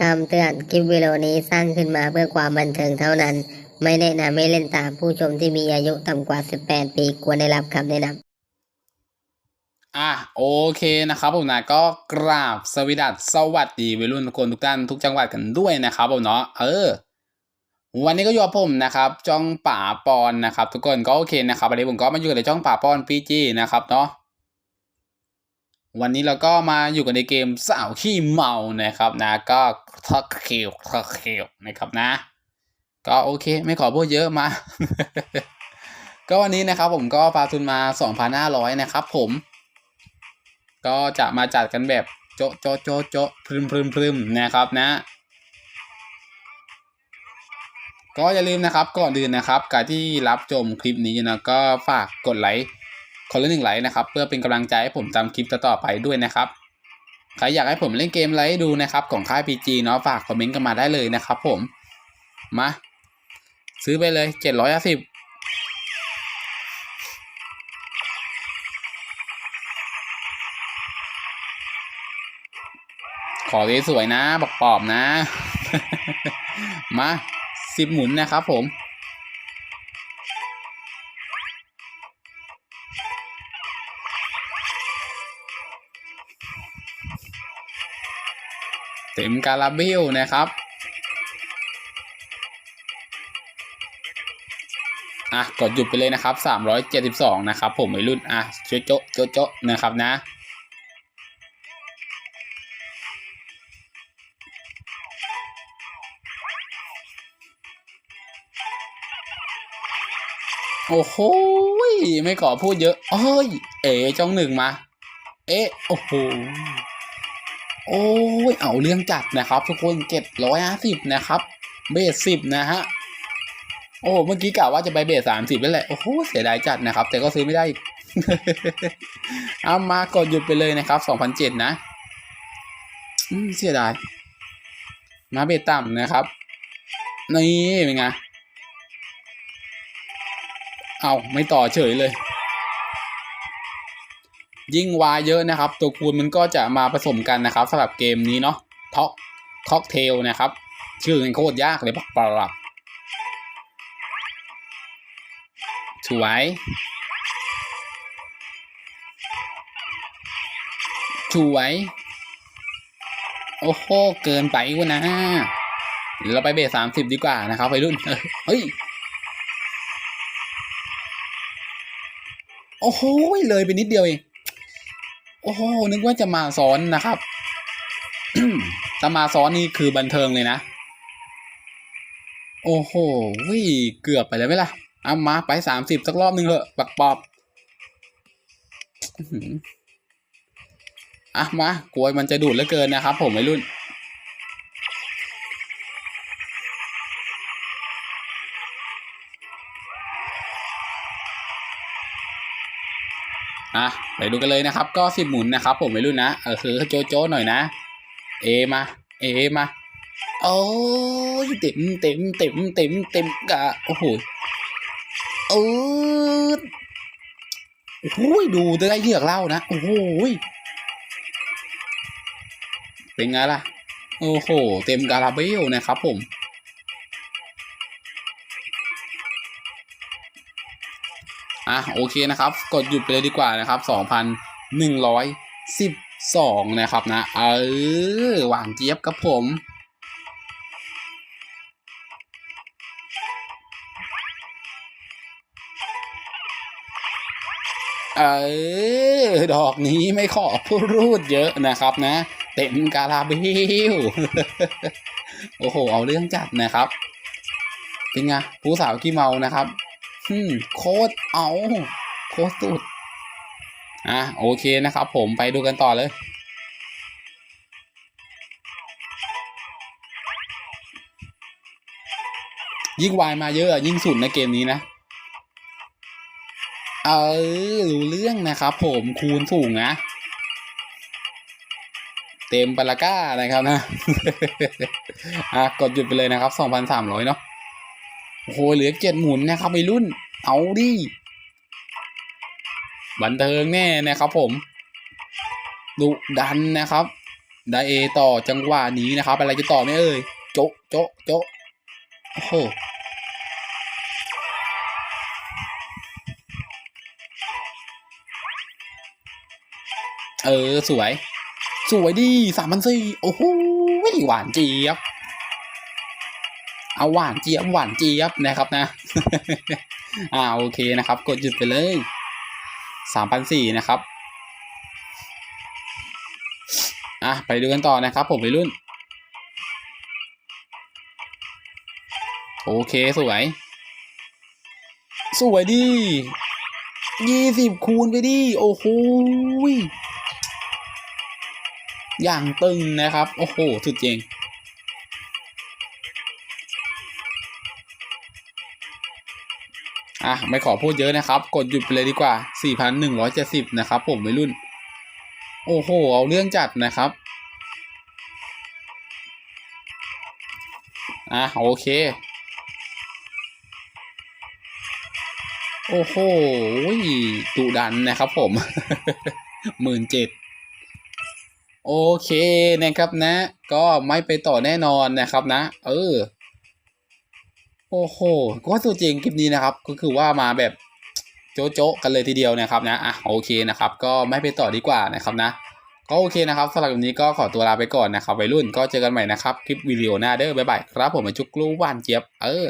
คำเตือนคลิปวิดีโอนี้สร้างขึ้นมาเพื่อความบันเทิงเท่านั้น ไม่แนะนำให้เล่นตามผู้ชมที่มีอายุต่ำกว่า 18 ปีควรได้รับคำแนะนำอะโอเคนะครับผมนะก็กราบสวสดัสสวัสดีวัยรุ่นทุกคนทุกท่านทุกจังหวัดกันด้วยนะครับผมเนาะเออ วันนี้ก็อยู่กับผมนะครับจ้องป่าปอนนะครับ ทุกคนก็โอเคนะครับวันนี้ผมก็มาอยู่ในจ้องป่าปอนพีจีนะครับเนาะ วันนี้เราก็มาอยู่กันในเกมสาวขี้เมานะครับนะ ก็ทักคิวทักคิวนะครับนะ ก็โอเคไม่ขอพูดเยอะมา ก็วันนี้นะครับผมก็ปาทุนมา 2,500 นะครับผม ก็จะมาจัดกันแบบโจะโจะโจะโจะพรึมพรึมพรึมนะครับนะ ก็อย่าลืมนะครับก่อนอื่นนะครับการที่รับชมคลิปนี้นะก็ฝากกดไลค์ คนละหนึ่งไลค์นะครับ เพื่อเป็นกำลังใจให้ผมทำคลิปต่อๆไปด้วยนะครับใครอยากให้ผมเล่นเกมอะไร้ดูนะครับ ของค่าย PG เนาะฝากคอมเมนต์กันมาได้เลยนะครับผม มา ซื้อไปเลยเจ็ดร้อยสิบขอสวยๆนะบอกปอบนะ มาสิบหมุนนะครับผม เต็มการาเบลนะครับอะกดหยุดไปเลยนะครับ 372 นะครับ ผมวัยรุ่นอะโจ๊ะโจ๊ะโจ๊ะโจ๊ะนะครับนะ โอ้โหไม่ขอพูดเยอะเอ้ย เอ๋จ้องหนึ่งมา เอ๊ะ โอ้โห โอ้ยเอาเรื่องจัดนะครับ ทุกคนเจ็ดร้อยห้าสิบนะครับ เบสสิบนะฮะโอ้เมื่อกี้กะว่าจะไปเบสสามสิบแล้วแหละโอ้โหเสียดายจัดนะครับ แต่ก็ซื้อไม่ได้อีกเอามากดหยุดไปเลยนะครับสองพันเจ็ดนะอืมเสียดาย มาเบสต่ำนะครับ นี่เป็นไงเอาไม่ต่อเฉยเลย ยิ่งวายเยอะนะครับ ตัวคูณมันก็จะมาผสมกันนะครับสำหรับเกมนี้เนาะท็อกท็อกเทลนะครับ ชื่อมันโคตรยากเลยปักปรับสวยสวยโอ้โหเกินไปวะนะเดี๋ยวเราไปเบสสามสิบดีกว่านะครับไปรุ่นเฮ้ยโอ้โหเลยไปนิดเดียวเอง โอ้โหนึกว่าจะมาซ้อนนะครับถ้ามาซ้อนนี่คือบันเทิงเลยนะ โอ้โหวิเกือบไปแล้วไหมล่ะเอามาไปสามสิบสักรอบหนึ่งเถอะปักปอบอะมากลัวมันจะดูดเหลือเกินนะครับ ผมไอ้รุ่น อะไปดูกันเลยนะครับ ก็สิบหมุนนะครับ ผมไม่รู้นะเออคือโจโจ้หน่อยนะ เอมา เอมาโอ้ยเต็มเต็มเต็มเต็มเต็มกะโอ้โหเออโอ้โหดูได้เลือกเล่านะโอ้โหเป็นไงล่ะ โอ้โห เต็มกาลาเบลนะครับผม อะโอเคนะครับ กดหยุดไปเลยดีกว่านะครับสองพันหนึ่งร้อยสิบสองนะครับนะ เออ หวานเจี๊ยบครับผม เออ ดอกนี้ไม่ขอพูดเยอะนะครับนะ เต็มกาลาเบลโอ้โห เอาเรื่องจัดนะครับ เป็นไง ผู้สาวขี้เมานะครับ อืมโคตรเอาโคตรสุด อะโอเคนะครับผมไปดูกันต่อเลย ยิ่งวายมาเยอะอะยิ่งสุดในเกมนี้นะ เออรู้เรื่องนะครับผมคูณสูงนะ เต็มปาราก้านะครับนะ อะกดหยุดไปเลยนะครับสองพันสามร้อยเนาะ โอ้โหเหลือเจ็ดหมุนนะครับไปรุ่น เอาดิบันเทิงแน่นะครับผมดุดันนะครับไดเอต่อจังหวะนี้นะครับ อะไรจะต่อไหมเอ่ยโจะโจะโจะโอ้โหเออ สวย สวยดีสามพันสี่โอ้โหหวานเจี๊ยบ เอาหวานเจี๊ยบหวานเจี๊ยบนะครับนะ อ่าโอเคนะครับ กดหยุดไปเลยสามพันสี่นะครับ อะไปดูกันต่อนะครับ ผมไปรุ่น โอเคสวย สวยดียี่สิบคูณไปดิ โอ้โหยอย่างตึงนะครับ โอ้โห สุดเจริง อะไม่ขอพูดเยอะนะครับ กดหยุดไปเลยดีกว่า 4,170 นะครับ ผมวัยรุ่น โอ้โห เอาเรื่องจัดนะครับ อะโอเค โอ้โหดุดันนะครับผมหมื่นเจ็ดโอเคนะครับนะ ก็ไม่ไปต่อแน่นอนนะครับนะ เออ โอ้โหก็ว่าจริงคลิปนี้นะครับ ก็คือว่ามาแบบโจ๊ะโจ๊ะกันเลยทีเดียวนะครับนะอะโอเคนะครับ ก็ไม่ไปต่อดีกว่านะครับนะ ก็โอเคนะครับสำหรับวันนี้ก็ขอตัวลาไปก่อนนะครับวัยรุ่นก็เจอกันใหม่นะครับ คลิปวิดีโอหน้าเด้อบ๊ายบายครับผมมาจุกลูกวานเจี๊ยบเออ